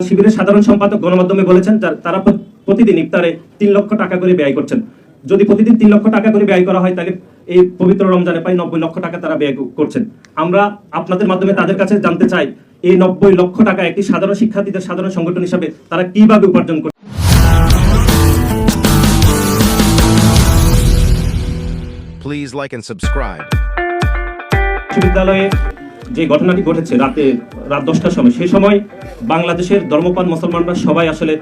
শিবিরের সাধারণ সম্পাদক গণমাধ্যমে বলেছেন তারা প্রতিদিন ইফতারে তিন লক্ষ টাকা করে ব্যয় করছেন যদি প্রতিদিন তিন লক্ষ টাকা করে ব্যয় করা হয় তাহলে এই পবিত্র রমজানে প্রায় নব্বই লক্ষ টাকা তারা ব্যয় করছেন আমরা আপনাদের মাধ্যমে তাদের কাছে জানতে চাই এই নব্বই লক্ষ টাকা একটি সাধারণ শিক্ষার্থীদের সাধারণ সংগঠন হিসাবে তারা কীভাবে উপার্জন করছে Please like and subscribe. বিশ্ববিদ্যালয়ে যে ঘটনাটি ঘটেছে রাতে, রাত দশটার সময়, সেই সময় বাংলাদেশের ধর্মপান মুসলমানরা সবাই আসলে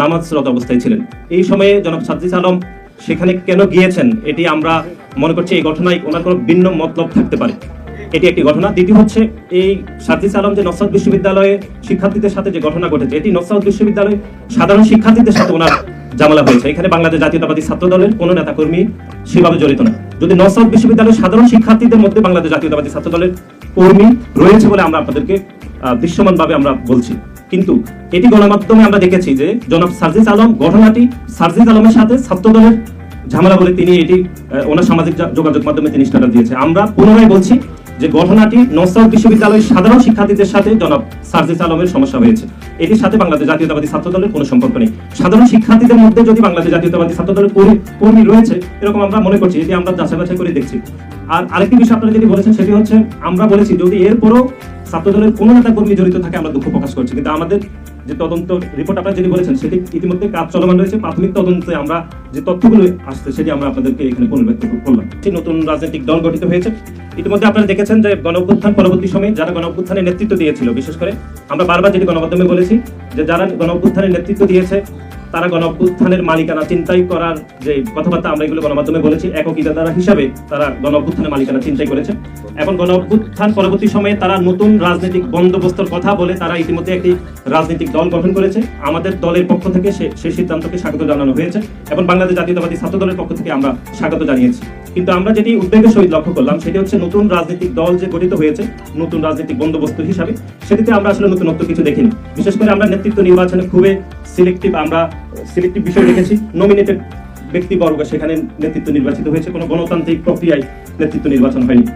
নামাজরত অবস্থায় ছিলেন। এই সময়ে জনাব সাদ্দিস আলম, সেখানে কেন গিয়েছেন? এটি আমরা মনে করছি এই ঘটনায় ওনার কোনো ভিন্ন মতলব থাকতে পারে। এটি একটি ঘটনা। দ্বিতীয় হচ্ছে, এই সাদ্দিস আলম যে নসাদ বিশ্ববিদ্যালয়ে শিক্ষার্থীদের সাথে যে ঘটনা ঘটেছে, এটি নসাদ বিশ্ববিদ্যালয়ে সাধারণ শিক্ষার্থীদের সাথে ওনার জামালা হয়েছে। এখানে বাংলাদেশ জাতীয়তাবাদী ছাত্র দলের কোনো নেতাকর্মী সেভাবে জড়িত না। যদি নসাদ বিশ্ববিদ্যালয়ের সাধারণ শিক্ষার্থীদের মধ্যে বাংলাদেশ জাতীয়তাবাদী ছাত্র দলের কর্মী রয়েছে বলে আমরা আপনাদেরকে দৃশ্যমানভাবে আমরা বলছি। কিন্তু এটি গণমাধ্যমে আমরা দেখেছি যে জনাব সার্জিস আলম ঘটনাটি সার্জিস আলমের সাথে ছাত্র দলের ঝামেলা বলে তিনি এটি ওনার সামাজিক যোগাযোগ মাধ্যমে তিনি স্ট্যাটাস দিয়েছে। আমরা পুনরায় বলছি যে ঘটনাটি নসাদ বিশ্ববিদ্যালয়ের সাধারণ শিক্ষার্থীদের সাথে জনাব সার্জিস আলমের সমস্যা হয়েছে। এটির সাথে বাংলাদেশ জাতীয়তাবাদী ছাত্র দলের কোনো সম্পর্ক নেই। সাধারণ শিক্ষার্থীদের মধ্যে যদি বাংলাদেশ জাতীয়তাবাদী ছাত্র দলের কর্মী রয়েছে, এরকম আমরা মনে করছি, এটি আমরা যাচাই বাছাই করে দেখছি। আর আরেকটি বিষয় আপনারা যেটি বলেছেন সেটি হচ্ছে, আমরা বলেছি যদি এরপরও ছাত্র দলের কোনো নেতা কর্মী জড়িত থাকে, আমরা দুঃখ প্রকাশ করছি। কিন্তু আমাদের যে তদন্ত রিপোর্ট আপনারা যেটি বলেছেন, সেটি ইতিমধ্যে কাজ চলমান রয়েছে। প্রাথমিক তদন্তে আমরা যে তথ্যগুলো আসছে, সেটি আমরা আপনাদেরকে এখানে পুনর্ব্যক্ত করলাম। একটি নতুন রাজনৈতিক দল গঠিত হয়েছে। ইতিমধ্যে আপনারা দেখেছেন যে গণ পরবর্তী সময়ে যারা গণ নেতৃত্ব দিয়েছিল, বিশেষ করে আমরা বারবার যেটি গণমাধ্যমে বলেছি যে যারা গণ নেতৃত্ব দিয়েছে তারা গণ অভ্যুত্থানের মালিকানা চিন্তাই করার যে কথাবার্তা আমরা এগুলো গণমাধ্যমে বলেছি একক ইজাদারা হিসাবে তারা গণ অভ্যুত্থানের মালিকানা চিন্তাই করেছে। এখন গণ অভ্যুত্থান পরবর্তী সময়ে তারা নতুন রাজনৈতিক বন্দোবস্তর কথা বলে তারা ইতিমধ্যে একটি রাজনৈতিক দল গঠন করেছে। আমাদের দলের পক্ষ থেকে সেই সিদ্ধান্তকে স্বাগত জানানো হয়েছে এবং বাংলাদেশ জাতীয়তাবাদী ছাত্র দলের পক্ষ থেকে আমরা স্বাগত জানিয়েছি। কিন্তু আমরা যেটি উদ্বেগের সহিত লক্ষ্য করলাম সেটি হচ্ছে নতুন রাজনৈতিক দল যে গঠিত হয়েছে, নতুন রাজনৈতিক বন্দোবস্ত হিসাবে, সেটিতে আমরা আসলে নতুনত্ব কিছু দেখিনি। বিশেষ করে আমরা নেতৃত্ব নির্বাচনে খুবই সিলেক্টিভ আমরা সিলেক্টিভ বিষয় রেখেছি। নমিনেটেড ব্যক্তিবর্গ সেখানে নেতৃত্ব নির্বাচিত হয়েছে। কোনো গণতান্ত্রিক প্রক্রিয়ায় নেতৃত্ব নির্বাচন হয়নি।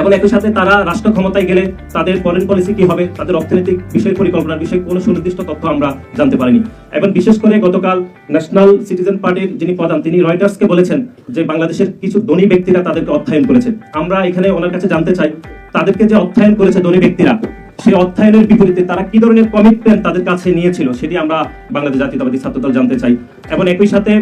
এবং একই সাথে তারা রাষ্ট্র ক্ষমতায় গেলে তাদের ফরেন পলিসি কি হবে, তাদের অর্থনৈতিক বিষয় পরিকল্পনার বিষয়ে কোনো সুনির্দিষ্ট তথ্য আমরা জানতে পারিনি। এবং বিশেষ করে গতকাল ন্যাশনাল সিটিজেন পার্টির যিনি প্রধান, তিনি রয়টার্সকে বলেছেন যে বাংলাদেশের কিছু ধনী ব্যক্তিরা তাদেরকে অর্থায়ন করেছে। আমরা এখানে ওনার কাছে জানতে চাই, তাদেরকে যে অর্থায়ন করেছে ধনী ব্যক্তিরা সেই অর্থায়নের বিপরীতে তারা কি ধরনের কমিটমেন্ট তাদের কাছে নিয়েছিল সেটি আমরা বাংলাদেশ জাতীয়তাবাদী ছাত্রদল জানতে চাই। এবং একই সাথে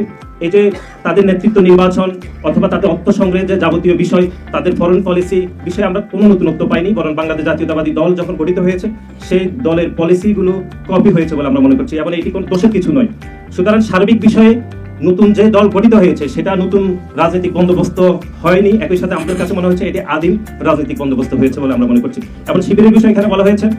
এই যে তাদের নেতৃত্ব নির্বাচন অথবা তাদের অর্থ সংগ্রহের যে যাবতীয় বিষয়, তাদের ফরেন পলিসি বিষয়ে আমরা কোনো নতুনত্ব পাইনি, বরং বাংলাদেশ জাতীয়তাবাদী দল যখন গঠিত হয়েছে, সেই দলের পলিসিগুলো কপি হয়েছে বলে আমরা মনে করছি। এবং এটি কোনো দোষের কিছু নয়। সুতরাং সার্বিক বিষয়ে নতুন যে দল গঠিত হয়েছে, সেটা নতুন রাজনৈতিক বন্দোবস্ত হয়নি। একই সাথে আমাদের কাছে মনে হচ্ছে এটি আদিম রাজনৈতিক বন্দোবস্ত হয়েছে বলে আমরা মনে করছি। এবং শিবিরের বিষয় এখানে বলা হয়েছে।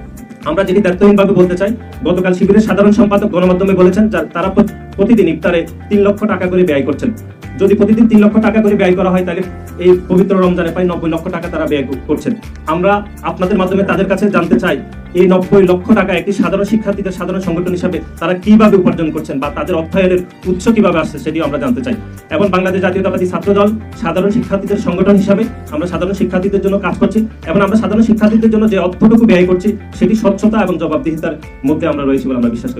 আমরা যেটি দায়িত্বহীনভাবে বলতে চাই, গতকাল শিবিরের সাধারণ সম্পাদক গণমাধ্যমে বলেছেন, যা- তারা প্র- প্রতিদিন ইফতারে তিন লক্ষ টাকা করে ব্যয় করছেন। যদি প্রতিদিন তিন লক্ষ টাকা করে ব্যয় করা হয়, তাহলে এই পবিত্র রমজানে প্রায় নব্বই লক্ষ টাকা তারা ব্যয় করছেন। আমরা আপনাদের মাধ্যমে তাদের কাছে জানতে চাই এই নব্বই লক্ষ টাকা একটি সাধারণ শিক্ষার্থীদের সাধারণ সংগঠন হিসাবে তারা কীভাবে উপার্জন করছেন বা তাদের অর্থায়নের উৎস কীভাবে আসছে সেটিও আমরা জানতে চাই। এবং বাংলাদেশ জাতীয়তাবাদী ছাত্র দল সাধারণ শিক্ষার্থীদের সংগঠন হিসাবে আমরা সাধারণ শিক্ষার্থীদের জন্য কাজ করছি এবং আমরা সাধারণ শিক্ষার্থীদের জন্য যে অর্থটুকু ব্যয় করছি সেটি স্বচ্ছতা এবং জবাবদিহিতার মধ্যে আমরা রয়েছি বলে আমরা বিশ্বাস করি।